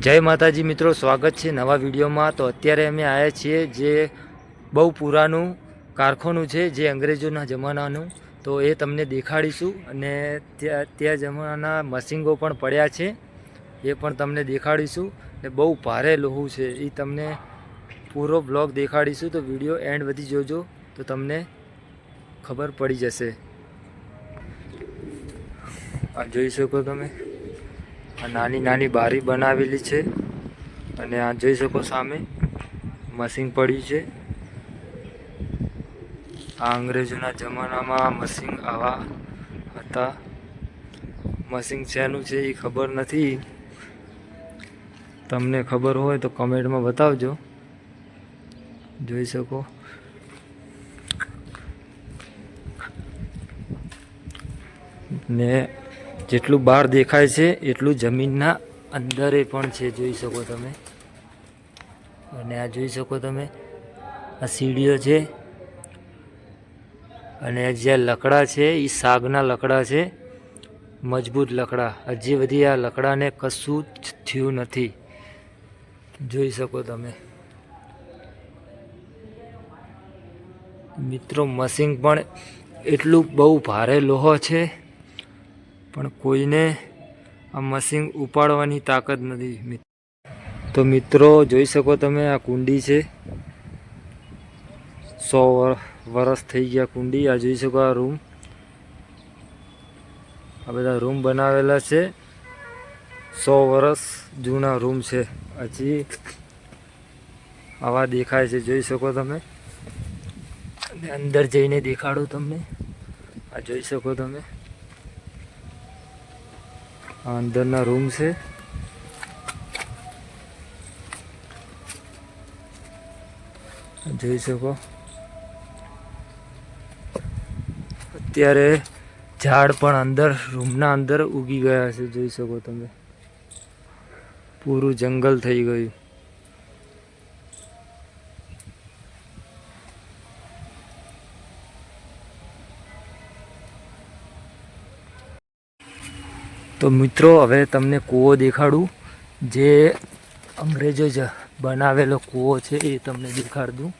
જય માતાજી મિત્રો, સ્વાગત છે નવા વિડીયોમાં. તો અત્યારે અમે આવ્યા છીએ જે બહુ પુરાનું કારખાનું છે, જે અંગ્રેજોના જમાનાનું. તો એ તમને દેખાડીશું અને ત્યાં ત્યાં જમાનાના મશીનો પણ પડ્યા છે. એ પણ તમને દેખાડીશું. ને બહુ ભારે લોહું છે. એ તમને પૂરો બ્લોગ દેખાડીશું. તો વીડિયો એન્ડ બધી જોજો. તો તમને ખબર પડી જશે. આ જોઈ શકો તમે? નાની નાની બારી બનાવેલી છે. અને આ જોઈ શકો સામે મશીન પડ્યું છે. આ અંગ્રેજોના જમાનામાં મશીન આવા હતા. મશીન શેનું છે એ ખબર નથી. તમને ખબર હોય તો કમેન્ટમાં બતાવજો. જોઈ શકો. ને જેટલું બહાર દેખાય છે, એટલું જમીનના અંદરે પણ છે, જોઈ શકો તમે. અને આ જોઈ શકો તમે, આ સીડીઓ છે. અને જે લકડા છે એ સાગના લકડા છે. મજબૂત લકડા. હજી બધી આ લકડાને કશું જ થયું નથી. જોઈ શકો તમે. મિત્રો, મશીન પણ એટલું બહુ ભારે લોહો છે. પણ કોઈને આ મશીન ઉપાડવાની તાકાત નથી તો મિત્રો, જોઈ શકો તમે આ કુંડી છે. સો વર- વરસ થઈ ગયા કુંડી. આ જોઈ શકો આ રૂમ. આ બધા રૂમ બનાવેલા છે. સો વરસ જૂના રૂમ છે. હજી આવા દેખાય છે. જોઈ શકો તમે? અંદર જઈને દેખાડું તમને. આ જોઈ શકો તમે? અંદરના રૂમ છે. જોઈ શકો. અત્યારે ઝાડ પણ અંદર, રૂમના અંદર ઉગી ગયા છે, જોઈ શકો તમે. પૂરું જંગલ થઈ ગયું. તો મિત્રો, હવે તમને કૂવો દેખાડું. જે અંગ્રેજો જ બનાવેલો કૂવો છે, એ તમને દેખાડ દઉં.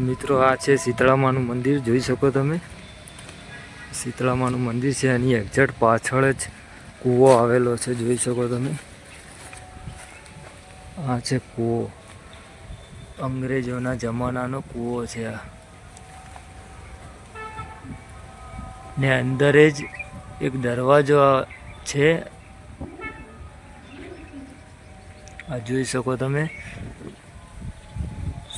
મિત્રો, આ છે શીતળામાનું મંદિર. જોઈ શકો તમે? શીતળામાનું મંદિર છે. એની એક્ઝેક્ટ પાછળ જ કૂવો આવેલો છે. જોઈ શકો તમે? આ છે કૂવો. અંગ્રેજોના જમાનાનો કૂવો છે આ. ને અંદર જ એક દરવાજો છે. આ જોઈ શકો તમે.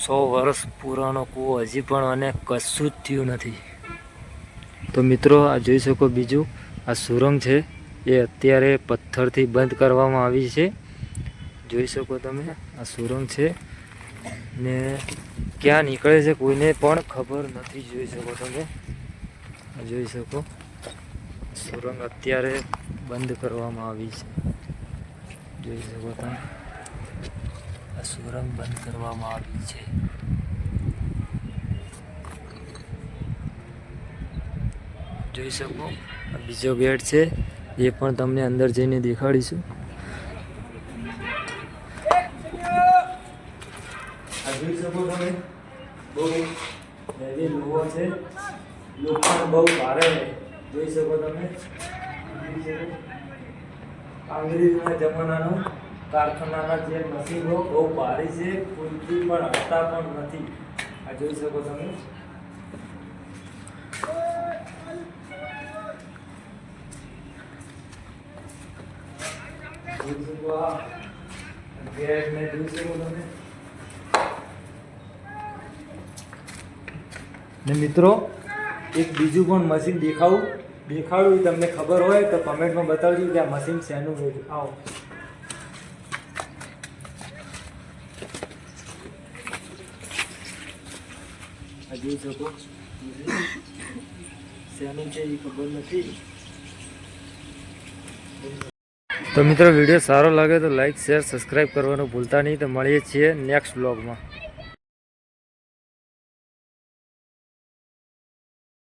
સો વર્ષ પુરાણો કૂવો હજી પણ અને કશું જ થયું નથી. તો મિત્રો, આ જોઈ શકો બીજું. આ સુરંગ છે. એ અત્યારે પથ્થરથી બંધ કરવામાં આવી છે. જોઈ શકો તમે, આ સુરંગ છે. ને ક્યાં નીકળે છે કોઈને પણ ખબર નથી, જોઈ શકો તમે. જોઈ શકો. સુરંગ અત્યારે બંધ કરવામાં આવી છે. જોઈ શકો તમે. આ સુરંગ બંધ કરવામાં આવી છે. જોઈ શકો. આ બીજો ગેટ છે, એ પણ તમને અંદર જઈને દેખાડીશું. આ જોઈ શકો તમે બહુ હેવી લોહો છે લોખંડ બહુ ભારે છે. જોઈ શકો તમે. અંગ્રેજોના જમાનાનો કારખાનાના જે મશીનો બહુ ભારે છે કોઈથી પણ હટતા પણ નથી. આ જોઈ શકો તમે. જોઈ શકો આ. ગેટ ને જોઈ શકો તમે. ને મિત્રો, એક બીજું પણ મશીન દેખાવું. દેખાડું તમને ખબર હોય તો કમેન્ટમાં બતાવજો કે આ મશીન શેનું આવો. જોઈ શકો. શેનું છે એ ખબર નથી. તો મિત્રો, વીડિયો સારો લાગે તો લાઈક શેર સબસ્ક્રાઈબ કરવાનું ભૂલતા નહીં. તો મળીએ છીએ નેક્સ્ટ બ્લોગમાં